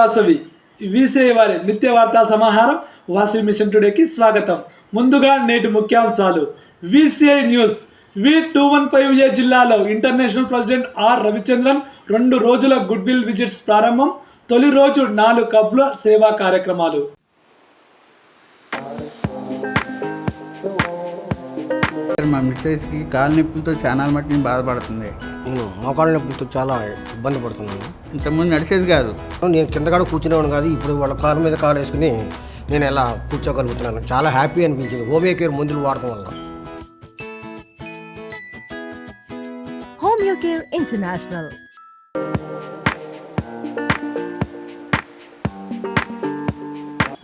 Vasavi VCI వారి నిత్య వార్తా సమాహారం వాసవి మిషన్ టుడేకి స్వాగతం. ముందుగా నేటి ముఖ్యాంశాలు. VCI news. V two one five A జిల్లాలో ఇంటర్నేషనల్ ప్రెసిడెంట్ ఆర్ రవిచంద్రన్ రెండు రోజుల గుడ్ విల్ విజిట్స్ ప్రారంభం. తొలి రోజు నాలుగు కబ్ల సేవా కార్యక్రమాలు. మా మిస్సెస్కి కాలు నొప్పులతో చాలా మట్టి బాధపడుతుంది. నేను మోకాళ్ళ నొప్పులతో చాలా ఇబ్బంది పడుతున్నాను. ఇంతకుముందు నడిచేది కాదు. నేను కింద కూడా కూర్చునేవాడు కాదు ఇప్పుడు వాళ్ళ కారు మీద కారు వేసుకుని నేను ఎలా కూర్చోగలుగుతున్నాను. చాలా హ్యాపీ అనిపించింది. హోమియో కేర్ మందులు వాడటం వల్ల. Homeocare International.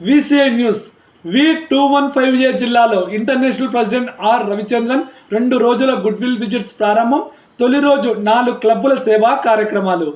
VCI news V two one five A జిల్లాలో ఇంటర్నేషనల్ ప్రెసిడెంట్ ఆర్ రవిచంద్రన్. రెండు రోజుల గుడ్ విల్ విజిట్స్ ప్రారంభం. తొలి రోజు నాలుగు క్లబ్బుల సేవా కార్యక్రమాలు.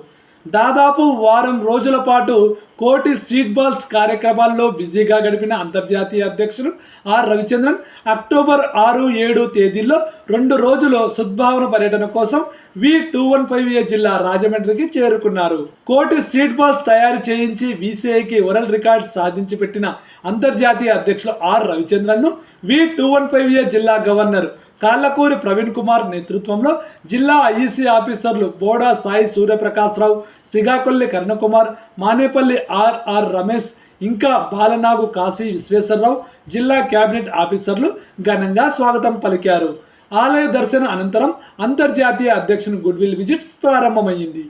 దాదాపు వారం రోజుల పాటు కోటి స్ట్రీట్ బాల్స్ కార్యక్రమాల్లో బిజీగా గడిపిన అంతర్జాతీయ అధ్యక్షులు ఆర్ రవిచంద్రన్ అక్టోబర్ ఆరు ఏడు తేదీల్లో రెండు రోజులు సద్భావన పర్యటన కోసం V two one five A జిల్లా రాజమండ్రికి చేరుకున్నారు. కోటి స్ట్రీట్ బాల్స్ తయారు చేయించి వీసీఐకి వరల్డ్ రికార్డ్ సాధించి పెట్టిన అంతర్జాతీయ అధ్యక్షులు R రవిచంద్రన్ను V two one five A జిల్లా గవర్నర్ కాళ్ళకూరి ప్రవీణ్ కుమార్ నేతృత్వంలో జిల్లా ఐఈసీ ఆఫీసర్లు బోడా సాయి సూర్యప్రకాశ్రావు సిగాకొల్లి కర్ణకుమార్ మానేపల్లి ఆర్ఆర్ రమేష్ ఇంకా బాలనాగు కాశీ విశ్వేశ్వరరావు జిల్లా కేబినెట్ ఆఫీసర్లు ఘనంగా స్వాగతం పలికారు. ఆలయ దర్శన అనంతరం అంతర్జాతీయ అధ్యక్షుని గుడ్ విల్ విజిట్స్ ప్రారంభమైంది.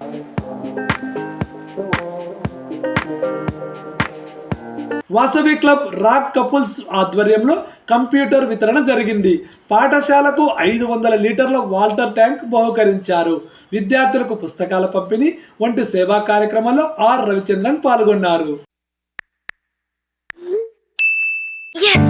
వాసవి క్లబ్ రాక్ కపుల్స్ ఆధ్వర్యంలో కంప్యూటర్ వితరణ జరిగింది. పాఠశాలకు ఐదు వందల లీటర్ల వాల్టర్ ట్యాంక్ బహుకరించారు. విద్యార్థులకు పుస్తకాల పంపిణీ వంటి సేవా కార్యక్రమంలో ఆర్ రవిచంద్రన్ పాల్గొన్నారు. ఎస్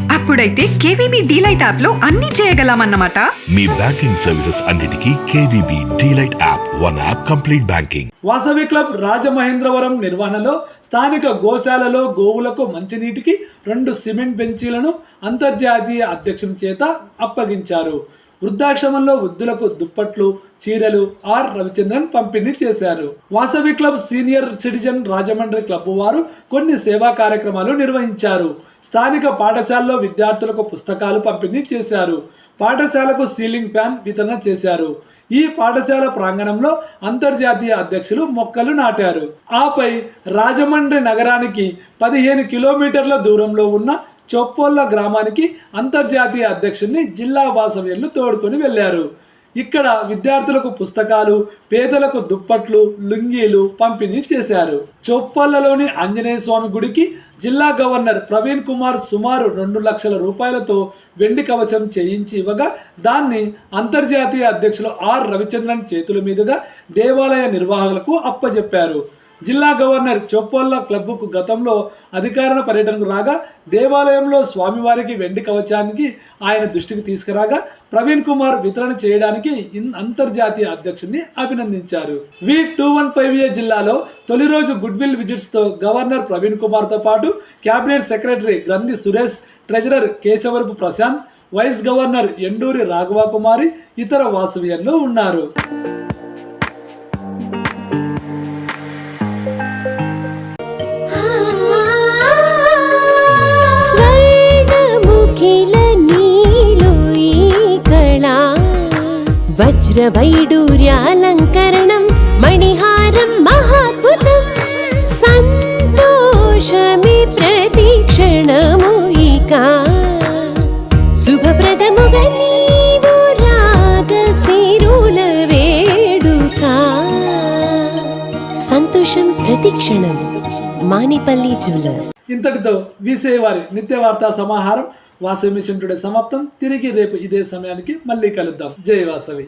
అప్పుడైతే కేవీబీ డీలైట్ యాప్లో అన్ని చేయగలమన్నమాట. మీ బ్యాంకింగ్ సర్వీసెస్ అన్నిటికీ KVB delight app one app complete banking. Vasavi club Rajamahendravaram నిర్వహణలో స్థానిక గోశాలలో గోవులకు మంచినీటికి రెండు సిమెంట్ బెంచీలను అంతర్జాతీయ అధ్యక్షుని చేత అప్పగించారు. వృద్ధాశ్రమంలో వృద్ధులకు దుప్పట్లు చీరలు ఆర్ రవిచంద్రన్ పంపిణీ చేశారు. Vasavi club senior citizen Rajahmundry club వారు కొన్ని సేవా కార్యక్రమాలు నిర్వహించారు. స్థానిక పాఠశాలలో విద్యార్థులకు పుస్తకాలు పంపిణీ చేశారు. పాఠశాలకు సీలింగ్ ఫ్యాన్ వితరణ చేశారు. ఈ పాఠశాల ప్రాంగణంలో అంతర్జాతీయ అధ్యక్షులు మొక్కలు నాటారు. ఆపై రాజమండ్రి నగరానికి పదిహేను కిలోమీటర్ల దూరంలో ఉన్న చొప్పోళ్ళ గ్రామానికి అంతర్జాతీయ అధ్యక్షుడిని జిల్లా వాసవ్యులు తోడుకొని వెళ్ళారు. ఇక్కడ విద్యార్థులకు పుస్తకాలు పేదలకు దుప్పట్లు లుంగీలు పంపిణీ చేశారు. చొప్పళ్ళలోని ఆంజనేయ స్వామి గుడికి జిల్లా గవర్నర్ ప్రవీణ్ కుమార్ సుమారు రెండు లక్షల రూపాయలతో వెండి కవచం చేయించి ఇవ్వగా దాన్ని అంతర్జాతీయ అధ్యక్షులు ఆర్ రవిచంద్రన్ చేతుల మీదుగా దేవాలయ నిర్వాహకులకు అప్పజెప్పారు. జిల్లా గవర్నర్ చొప్పొల్ల క్లబ్కు గతంలో అధికార పర్యటనకు రాగా దేవాలయంలో స్వామివారికి వెండి కవచానికి ఆయన దృష్టికి తీసుకురాగా ప్రవీణ్ కుమార్ వితరణ చేయడానికి ఇన్- అంతర్జాతీయ అధ్యక్షుడిని అభినందించారు. V two one five A జిల్లాలో తొలి రోజు గుడ్ విల్ విజిట్స్తో గవర్నర్ ప్రవీణ్ కుమార్తో పాటు cabinet secretary Granthi Suresh treasurer Keshavarapu Prashant vice governor Enduri Raghava Kumari ఇతర వాసవ్యంలో ఉన్నారు. వజ్రవైడూర్యాలంకరణం మణిహారం మహాద్భుతం సంతోషమి ప్రతిక్షణము ఇక శుభప్రదముగా నీవు రాగ సిరుల వేడుక సంతోషం ప్రతిక్షణం మానిపల్లి జ్యువెలర్స్ ఇంతటితో వీసే వారి నిత్య వార్తా సమాహారం వాసవి మిషన్ టుడే సమాప్తం. తిరిగి రేపు ఇదే సమయానికి మళ్ళీ కలుద్దాం. జై వాసవి.